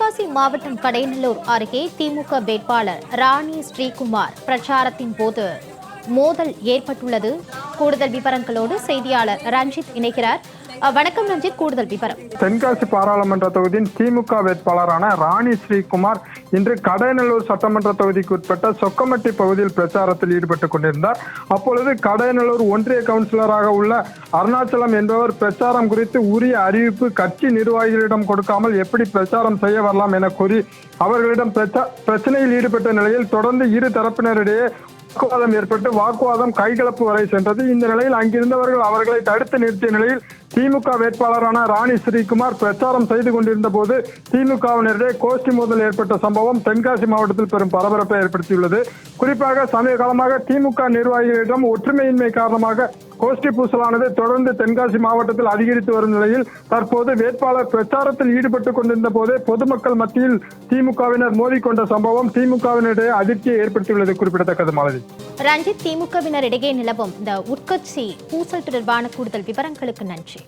தென்காசி மாவட்டம் கடையநல்லூர் அருகே திமுக வேட்பாளர் ராணி ஸ்ரீகுமார் பிரச்சாரத்தின் போது மோதல் ஏற்பட்டுள்ளது. கூடுதல் விவரங்களோடு செய்தியாளர் ரஞ்சித் இணைகிறார். வணக்கம் ரஞ்சித் கூடுதல் விவரம். தென்காசி பாராளுமன்ற தொகுதியின் திமுக வேட்பாளரான ராணி ஸ்ரீகுமார் இன்று கடையநல்லூர் சட்டமன்ற தொகுதிக்கு உட்பட்ட சொக்கமட்டி பகுதியில் பிரச்சாரத்தில் ஈடுபட்டுக் கொண்டிருந்தார். அப்பொழுது கடையநல்லூர் ஒன்றிய கவுன்சிலராக உள்ள அருணாச்சலம் என்பவர் பிரச்சாரம் குறித்து உரிய அறிவிப்பு கட்சி நிர்வாகிகளிடம் கொடுக்காமல் எப்படி பிரச்சாரம் செய்ய வரலாம் என கூறி அவர்களிடம் பிரச்சனையில் ஈடுபட்ட நிலையில் தொடர்ந்து இரு தரப்பினரிடையே வாக்குவாதம் ஏற்பட்டு வாக்குவாதம் கைகலப்பு வரை சென்றது. இந்த நிலையில் அங்கிருந்தவர்கள் அவர்களை தடுத்து நிறுத்திய நிலையில் திமுக வேட்பாளரான ராணி ஸ்ரீகுமார் பிரச்சாரம் செய்து கொண்டிருந்த போது திமுகவினரிடையே கோஷ்டி மோதல் ஏற்பட்ட சம்பவம் தென்காசி மாவட்டத்தில் பெரும் பரபரப்பை ஏற்படுத்தியுள்ளது. குறிப்பாக சமீப காலமாக திமுக நிர்வாகிகளிடம் ஒற்றுமையின்மை காரணமாக கோஷ்டி பூசலானது தொடர்ந்து தென்காசி மாவட்டத்தில் அதிகரித்து வரும் நிலையில் தற்போது வேட்பாளர் பிரச்சாரத்தில் ஈடுபட்டுக் கொண்டிருந்த போதே பொதுமக்கள் மத்தியில் திமுகவினர் மோதிக்கொண்ட சம்பவம் திமுகவினரிடையே அதிர்ச்சியை ஏற்படுத்தியுள்ளது குறிப்பிடத்தக்கது மாலதி. ரஞ்சித் திமுகவினர் இடையே நிலவும் இந்த உட்கட்சி பூசல் தொடர்பான கூடுதல் விவரங்களுக்கு நன்றி.